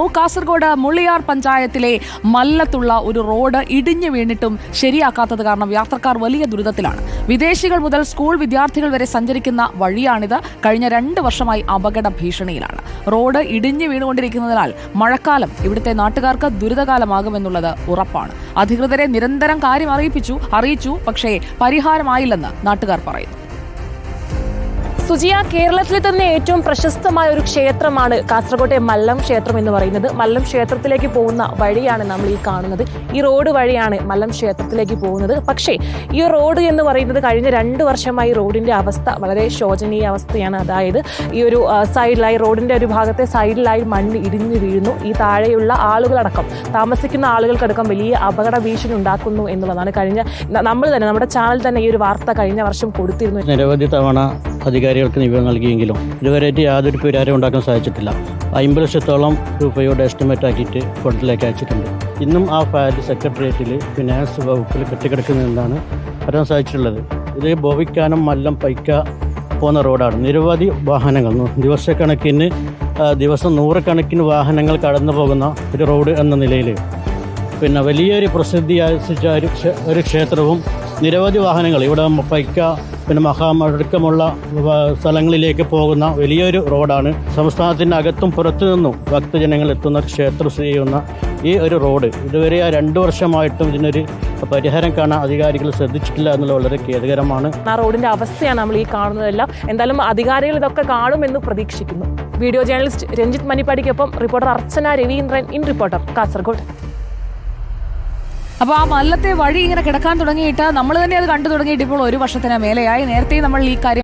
കാസർഗോഡ് മുള്ളിയാർ പഞ്ചായത്തിലെ മല്ലത്തുള്ള ഒരു റോഡ് ഇടിഞ്ഞു വീണിട്ടും ശരിയാക്കാത്തത് കാരണം യാത്രക്കാർ വലിയ ദുരിതത്തിലാണ്. വിദേശികൾ മുതൽ സ്കൂൾ വിദ്യാർത്ഥികൾ വരെ സഞ്ചരിക്കുന്ന വഴിയാണിത്. കഴിഞ്ഞ രണ്ട് വർഷമായി അപകട ഭീഷണിയിലാണ്. റോഡ് ഇടിഞ്ഞു വീണുകൊണ്ടിരിക്കുന്നതിനാൽ മഴക്കാലം ഇവിടുത്തെ നാട്ടുകാർക്ക് ദുരിതകാലമാകുമെന്നുള്ളത് ഉറപ്പാണ്. അധികൃതരെ നിരന്തരം കാര്യം അറിയിപ്പിച്ചു അറിയിച്ചു പക്ഷേ പരിഹാരമായില്ലെന്ന് നാട്ടുകാർ പറയുന്നു. സുജിയ കേരളത്തിലെ തന്നെ ഏറ്റവും പ്രശസ്തമായ ഒരു ക്ഷേത്രമാണ് കാസർഗോട്ടെ മല്ലം ക്ഷേത്രം എന്ന് പറയുന്നത്. മല്ലം ക്ഷേത്രത്തിലേക്ക് പോകുന്ന വഴിയാണ് നമ്മൾ ഈ കാണുന്നത്. ഈ റോഡ് വഴിയാണ് മല്ലം ക്ഷേത്രത്തിലേക്ക് പോകുന്നത്. പക്ഷേ ഈ റോഡ് എന്ന് പറയുന്നത് കഴിഞ്ഞ രണ്ട് വർഷമായി റോഡിന്റെ അവസ്ഥ വളരെ ശോചനീയ അവസ്ഥയാണ്. അതായത് ഈ ഒരു സൈഡിലായി റോഡിന്റെ ഒരു ഭാഗത്തെ സൈഡിലായി മണ്ണ് ഇടിഞ്ഞു വീഴുന്നു. ഈ താഴെയുള്ള ആളുകളടക്കം താമസിക്കുന്ന ആളുകൾക്കടക്കം വലിയ അപകട ഭീഷണി ഉണ്ടാക്കുന്നു എന്നുള്ളതാണ്. കഴിഞ്ഞ നമ്മൾ തന്നെ നമ്മുടെ ചാനൽ തന്നെ ഈ ഒരു വാർത്ത കഴിഞ്ഞ വർഷം കൊടുത്തിരുന്നു. നിരവധി തവണ അധികാരികൾക്ക് നിവേദനം നൽകിയെങ്കിലും ഇതുവരെയായിട്ട് യാതൊരു പരിഹാരം ഉണ്ടാക്കാൻ സാധിച്ചിട്ടില്ല. അമ്പത് ലക്ഷത്തോളം രൂപയുടെ എസ്റ്റിമേറ്റ് ആക്കിയിട്ട് ഫണ്ടിലേക്ക് അയച്ചിട്ടുണ്ട്. ഇന്നും ആ ഫയൽ സെക്രട്ടേറിയറ്റിൽ ഫിനാൻസ് വകുപ്പിൽ കെട്ടിക്കിടക്കുന്നതെന്നാണ് അറിയാൻ സാധിച്ചിട്ടുള്ളത്? ഇത് ബോവിക്കാനം മല്ലം പൈക്ക പോകുന്ന റോഡാണ് നിരവധി വാഹനങ്ങൾ ദിവസക്കണക്കിന് ദിവസം നൂറുകണക്കിന് വാഹനങ്ങൾ കടന്നു പോകുന്ന ഒരു റോഡ് എന്ന നിലയിൽ പിന്നെ വലിയൊരു പ്രസിദ്ധി ആർജിച്ച ഒരു ക്ഷേത്രവും നിരവധി വാഹനങ്ങൾ ഇവിടെ പൈക്ക പിന്നെ മഹാമടുക്കമുള്ള സ്ഥലങ്ങളിലേക്ക് പോകുന്ന വലിയൊരു റോഡാണ്. സംസ്ഥാനത്തിന്റെ അകത്തും പുറത്തു നിന്നും ഭക്തജനങ്ങൾ എത്തുന്ന ക്ഷേത്രം സ്ഥിതി ചെയ്യുന്ന ഈ ഒരു റോഡ്. ഇതുവരെ ആ രണ്ടു വർഷമായിട്ടും ഇതിനൊരു പരിഹാരം കാണാൻ അധികാരികൾ ശ്രദ്ധിച്ചിട്ടില്ല എന്നുള്ളത് വളരെ ഖേദകരമാണ്. ആ റോഡിന്റെ അവസ്ഥയാണ് നമ്മൾ ഈ കാണുന്നതെല്ലാം. എന്തായാലും അധികാരികൾ ഇതൊക്കെ കാണുമെന്ന് പ്രതീക്ഷിക്കുന്നു. Video journalist Ranjith മണിപ്പാടിക്കൊപ്പം reporter Archana Raveendran in reporter Kasaragod. അപ്പോൾ ആ മല്ലത്തെ വഴി ഇങ്ങനെ കിടക്കാൻ തുടങ്ങിയിട്ട് നമ്മൾ തന്നെ അത് കണ്ടു തുടങ്ങിയിട്ട് ഇപ്പോൾ ഒരു വർഷത്തിന് മേലെയായി. നേരത്തെ നമ്മൾ ഈ കാര്യം